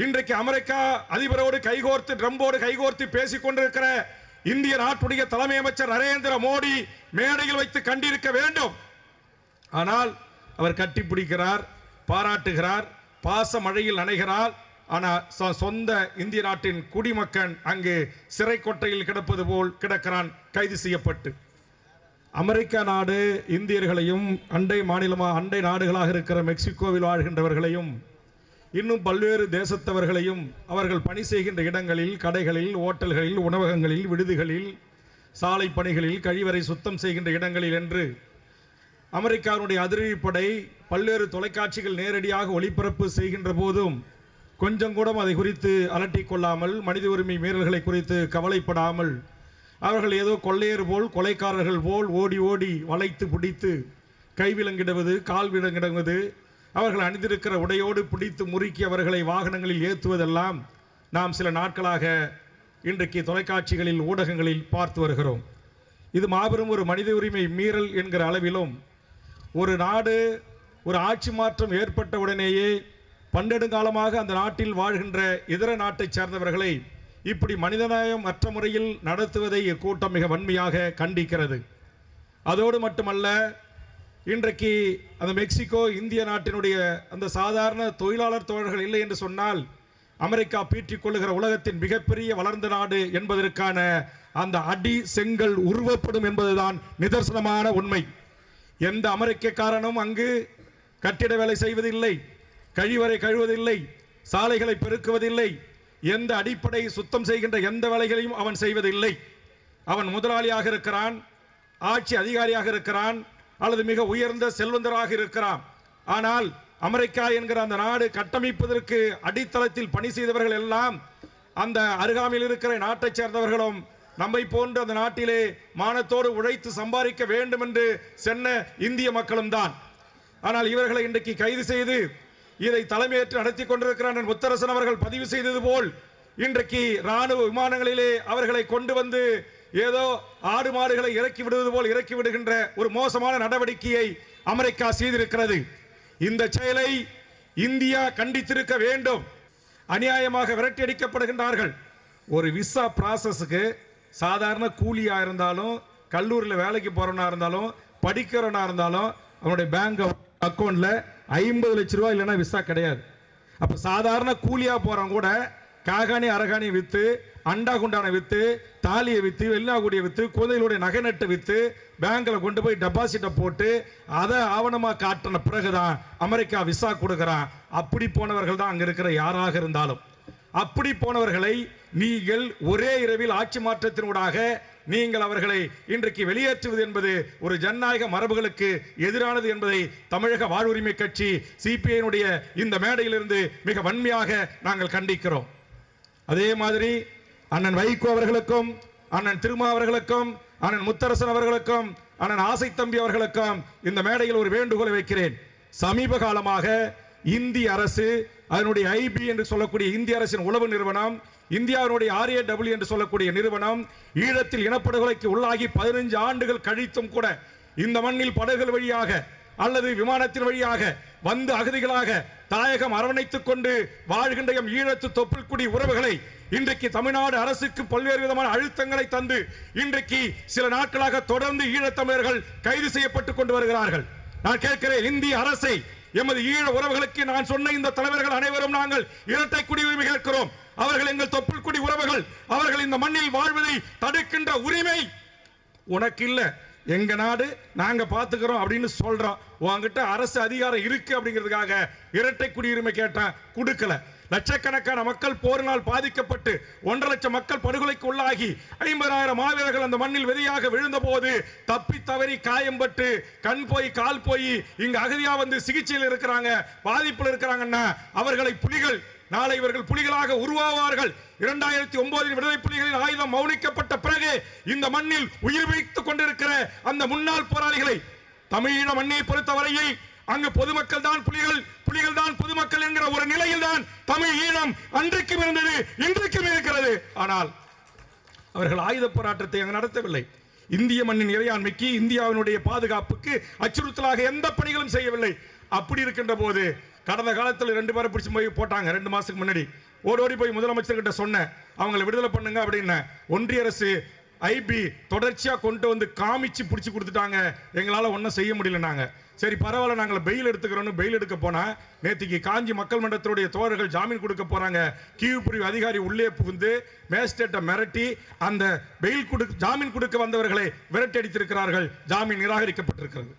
இன்றைக்கு அமெரிக்கா அதிபரோடு கைகோர்த்து ட்ரம்போடு கைகோர்த்து பேசிக் கொண்டிருக்கிற இந்திய நாட்டுடைய தலைமை அமைச்சர் நரேந்திர மோடி மேடையில் வைத்து கண்டிருக்க வேண்டும். ஆனால் அவர் கட்டிப்பிடிக்கிறார் பாராட்டுகிறார் பாச மழையில் நனைகிறார். ஆனால் சொ- சொந்த இந்திய நாட்டின் குடிமக்கன் அங்கு சிறை கொட்டையில் கிடப்பது போல் கிடக்கிறான் கைது செய்யப்பட்டு. அமெரிக்க நாடு இந்தியர்களையும் அண்டை மாநிலமாக அண்டை நாடுகளாக இருக்கிற மெக்சிகோவில் வாழ்கின்றவர்களையும் இன்னும் பல்வேறு தேசத்தவர்களையும் அவர்கள் பணி செய்கின்ற இடங்களில் கடைகளில் ஓட்டல்களில் உணவகங்களில் விடுதிகளில் சாலை பணிகளில் கழிவறை சுத்தம் செய்கின்ற இடங்களில் என்று அமெரிக்காவுடைய அதிரடிப்படை பல்வேறு தொலைக்காட்சிகள் நேரடியாக ஒளிபரப்பு செய்கின்ற போதும் கொஞ்சம் கூட அதை குறித்து அலட்டிக் கொள்ளாமல் மனித உரிமை மீறல்களை குறித்து கவலைப்படாமல் அவர்கள் ஏதோ கொள்ளையர் போல் கொலைக்காரர்கள் போல் ஓடி ஓடி வளைத்து பிடித்து கைவிலங்கிடுவது கால் விலங்கிடுவது அவர்கள் அணிந்திருக்கிற உடையோடு பிடித்து முறுக்கி அவர்களை வாகனங்களில் ஏற்றுவதெல்லாம் நாம் சில நாட்களாக இன்றைக்கு தொலைக்காட்சிகளில் ஊடகங்களில் பார்த்து வருகிறோம். இது மாபெரும் ஒரு மனித உரிமை மீறல் என்கிற அளவிலும் ஒரு நாடு ஒரு ஆட்சி மாற்றம் ஏற்பட்ட உடனேயே பன்னெடுங்காலமாக அந்த நாட்டில் வாழ்கின்ற இதர நாட்டைச் சேர்ந்தவர்களை இப்படி மனிதநேயம் அற்ற முறையில் நடத்துவதை இக்கூட்டம் மிக வன்மையாக கண்டிக்கிறது. அதோடு மட்டுமல்ல இன்றைக்கு அந்த மெக்சிகோ இந்திய நாட்டினுடைய அந்த சாதாரண தொழிலாளர் தோழர்கள் இல்லை என்று சொன்னால் அமெரிக்கா பீற்றிக் கொள்ளுகிற உலகத்தின் மிகப்பெரிய வளர்ந்த நாடு என்பதற்கான அந்த அடி செங்கல் உருவப்படும் என்பதுதான் நிதர்சனமான உண்மை. எந்த அமெரிக்கக்காரனும் அங்கு கட்டிட வேலை செய்வதில்லை கழிவறை கழுவதில்லை சாலைகளை பெருக்குவதில்லை எந்த அடிப்படை சுத்தம் செய்கின்ற எந்த வேலைகளையும் அவன் செய்வதில்லை. அவன் முதலாளியாக இருக்கிறான் ஆட்சி அதிகாரியாக இருக்கிறான் அல்லது மிக உயர்ந்த செல்வந்தராக இருக்கிறான் ஆனால் அமெரிக்கா என்கிற அந்த நாடு கட்டமைப்பதற்கு அடித்தளத்தில் பணி செய்தவர்கள் எல்லாம் அந்த அருகாமையில் இருக்கிற நாட்டைச் சேர்ந்தவர்களும் நம்மை போன்று அந்த நாட்டிலே மானத்தோடு உழைத்து சம்பாதிக்க வேண்டும் என்று சென்ன இந்திய மக்களும் தான். ஆனால் இவர்களை இன்றைக்கு கைது செய்து இதை தலைமையேற்று நடத்தி கொண்டிருக்கிறான் முத்தரசன் அவர்கள் பதிவு செய்தது போல் இன்றைக்கு ராணுவ விமானங்களிலே அவர்களை கொண்டு வந்து ஏதோ ஆடு மாடுகளை இறக்கி விடுவது போல் இறக்கி விடுகின்ற ஒரு மோசமான நடவடிக்கையை அமெரிக்கா செய்திருக்கிறது. இந்த செயலை இந்தியா கண்டித்திருக்க வேண்டும். அநியாயமாக விரட்டியடிக்கப்படுகின்றார்கள் ஒரு விசா ப்ராசஸுக்கு சாதாரண கூலியாக இருந்தாலும் கல்லூரியில் வேலைக்கு போகிறவனாக இருந்தாலும் படிக்கிறவனா இருந்தாலும் அவனுடைய பேங்க் அக்கௌண்ட்டில் ஐம்பது லட்ச ரூபா இல்லைன்னா விசா கிடையாது. அப்போ சாதாரண கூலியாக போகிறவங்க கூட காகாணி அரகாணி விற்று அண்டா விற்று வித்து தாலியை வித்து வெள்ளாக்குடியை வித்து குழந்தைகளுடைய நகை நட்டு வித்து பேங்க்ல கொண்டு போய் டெபாசிட்டை போட்டு அதை ஆவணமா காட்டின பிறகுதான் அமெரிக்கா விசா கொடுக்குறான். அப்படி போனவர்கள் தான் அங்க இருக்கிற யாராக இருந்தாலும். அப்படி போனவர்களை நீங்கள் ஒரே இரவில் ஆட்சி மாற்றத்தினூடாக நீங்கள் அவர்களை இன்றைக்கு வெளியேற்றுவது என்பது ஒரு ஜனநாயக மரபுகளுக்கு எதிரானது என்பதை தமிழக வாழ்வுரிமை கட்சி சிபிஐனுடைய இந்த மேடையிலிருந்து மிக வன்மையாக நாங்கள் கண்டிக்கிறோம். அதே மாதிரி அண்ணன் வைகோ அவர்களுக்கும் அண்ணன் திருமா அவர்களுக்கும் அண்ணன் முத்தரசன் அவர்களுக்கும் அண்ணன் ஆசை தம்பி அவர்களுக்கும் இந்த மேடையில் ஒரு வேண்டுகோளை வைக்கிறேன். சமீப காலமாக இந்திய அரசு அதனுடைய ஐபி என்று சொல்லக்கூடிய இந்திய அரசின் உளவு நிறுவனம் இந்தியாவினுடைய ஆர்ஏ டபிள்யூ என்று சொல்லக்கூடிய நிறுவனம் ஈழத்தில் இனப்படுகொலைக்கு உள்ளாகி பதினைஞ்சு ஆண்டுகள் கழித்தும் கூட இந்த மண்ணில் படகுகள் வழியாக அல்லது விமானத்தின் வழியாக வந்து அகதிகளாக தாயகம் அரவணைத்துக் கொண்டு வாழ்கின்ற எம் ஈழத்து தொப்புள்குடி உறவுகளை இன்றைக்கு தமிழ்நாடு அரசுக்கு பல்வேறு விதமான அழுத்தங்களை தந்து இன்றைக்கு சில நாட்களாக தொடர்ந்து ஈழத்தமிழர்கள் கைது செய்யப்பட்டுக் கொண்டு வருகிறார்கள். நான் கேட்கிறேன் இந்திய அரசை எமது ஈழ உறவுகளுக்கு நான் சொன்ன இந்த தலைவர்கள் அனைவரும் நாங்கள் இரட்டை குடியுரிமை கேட்கிறோம். அவர்கள் எங்கள் தொப்புள்குடி உறவுகள் அவர்கள் இந்த மண்ணில் வாழ்வதை தடுக்கின்ற உரிமை உனக்கு இல்ல. எங்க நாடு நாங்க பாத்துக்கிறோம் அப்படின்னு சொல்றோம் உங்ககிட்ட அரசு அதிகாரம் இருக்கு அப்படிங்கிறதுக்காக இரட்டை குடியுரிமை கேட்டேன். கொடுக்கல. லட்சக்கணக்கான மக்கள் போரினால் பாதிக்கப்பட்டு ஒன்றரை லட்சம் மக்கள் படுகொலைக்கு உள்ளாகி ஐம்பதாயிரம் மாவீரர்கள் அந்த மண்ணில் விதையாக விழுந்த போது தப்பி தவறி காயம்பட்டு கண் போய் கால் போய் இங்க அகதியா வந்து சிகிச்சையில் இருக்கிறாங்க பாதிப்பில் இருக்கிறாங்கன்னா அவர்களை புலிகள் நாளை இவர்கள் புலிகளாக உருவாவார்கள். இரண்டாயிரத்தி ஒன்பதில் விடுதலை புலிகளின் ஆயுதம் மௌனிக்கப்பட்ட பிறகு இந்த மண்ணில் உயிர் வைத்துக் கொண்டிருக்கிற அந்த முன்னாள் போராளிகளை தமிழின மண்ணை பொறுத்தவரையில் அங்கு பொதுமக்கள் தான் புலிகள் புலிகள் தான் பொதுமக்கள் என்கிற ஒரு நிலையில் தான் தமிழ் ஈழம் அன்றைக்கும் இருந்தது இன்றைக்கும் இருக்கிறது. ஆனால் அவர்கள் ஆயுத போராட்டத்தை அங்கு நடத்தவில்லை. இந்திய மண்ணின் இறையாண்மைக்கு இந்தியாவினுடைய பாதுகாப்புக்கு அச்சுறுத்தலாக எந்த பணிகளும் செய்யவில்லை. அப்படி இருக்கின்ற போது கடந்த காலத்தில் ரெண்டு பேரை பிடிச்சி போய் போட்டாங்க ரெண்டு மாதத்துக்கு முன்னாடி. ஓடி ஓடி போய் முதலமைச்சர்கிட்ட சொன்னேன். அவங்களை விடுதலை பண்ணுங்க அப்படின்னு. ஒன்றிய அரசு ஐபி தொடர்ச்சியாக கொண்டு வந்து காமிச்சு பிடிச்சி கொடுத்துட்டாங்க. எங்களால் ஒன்றும் செய்ய முடியலனாங்க சரி பரவாயில்ல நாங்கள் பெயில் எடுத்துக்கிறோன்னு பெயில் எடுக்க போனால் நேற்றுக்கு காஞ்சி மக்கள் மன்றத்தினுடைய தோழர்கள் ஜாமீன் கொடுக்க போகிறாங்க கீவு பிரிவு அதிகாரி உள்ளே புகுந்து மேஜிஸ்ட்ரேட்டை மிரட்டி அந்த பெயில் கொடு ஜாமீன் கொடுக்க வந்தவர்களை விரட்டி அடித்திருக்கிறார்கள். ஜாமீன் நிராகரிக்கப்பட்டிருக்கிறது.